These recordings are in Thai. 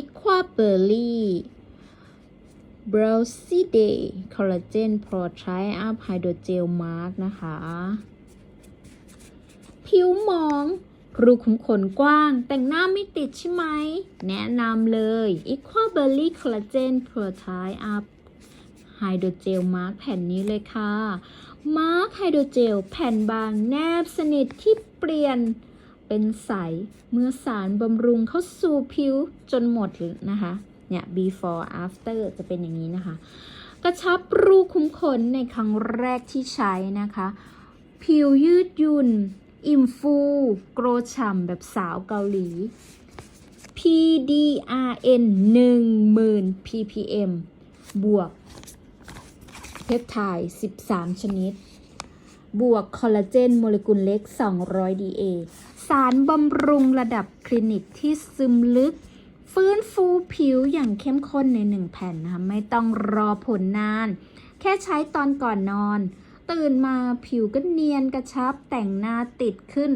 Equa Berry Browsy Day Collagen Pro Tri Up Hydrogel Mask นะคะ ผิวมอง รูขุมขนกว้าง แต่งหน้าไม่ติดใช่ไหม แนะนำเลยอ Equa Berry Collagen Pro Tri Up ไฮโดรเจลมาร์กแผ่นนี้เลยค่ะ มาร์กไฮโดรเจลแผ่นบางแนบสนิทที่เปลี่ยน เป็นใส เมื่อสารบำรุงเข้าสู่ผิวจนหมดนะคะเนี่ย before after จะเป็นอย่างนี้นะคะ กระชับรูขุมขนในครั้งแรกที่ใช้นะคะ ผิวยืดยุ่น อิ่มฟู โกรฉ่ำแบบสาวเกาหลี PDRN 10,000 ppm บวกเพปไทด์13 ชนิด บวกคอลลาเจนโมเลกุลเล็ก 200 DA สารบำรุงระดับคลินิกที่ซึมลึก ฟื้นฟูผิวอย่างเข้มข้นในหนึ่งแผ่นนะคะไม่ต้องรอผลนาน แค่ใช้ตอนก่อนนอน ตื่นมาผิวก็เนียนกระชับแต่งหน้าติดขึ้น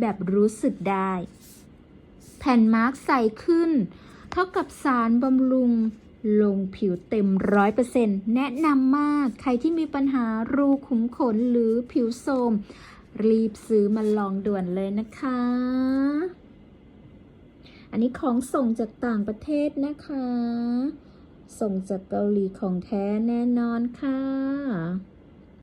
แบบรู้สึกได้ แผ่นมาร์กใสขึ้น เท่ากับสารบำรุง ลงผิวเต็มร้อยเปอร์เซ็นต์แนะนำมาก ใครที่มีปัญหารูขุมขนหรือผิวโทรมรีบซื้อมาลองด่วนเลยนะคะ อันนี้ของส่งจากต่างประเทศนะคะ ส่งจากเกาหลีของแท้แน่นอนค่ะ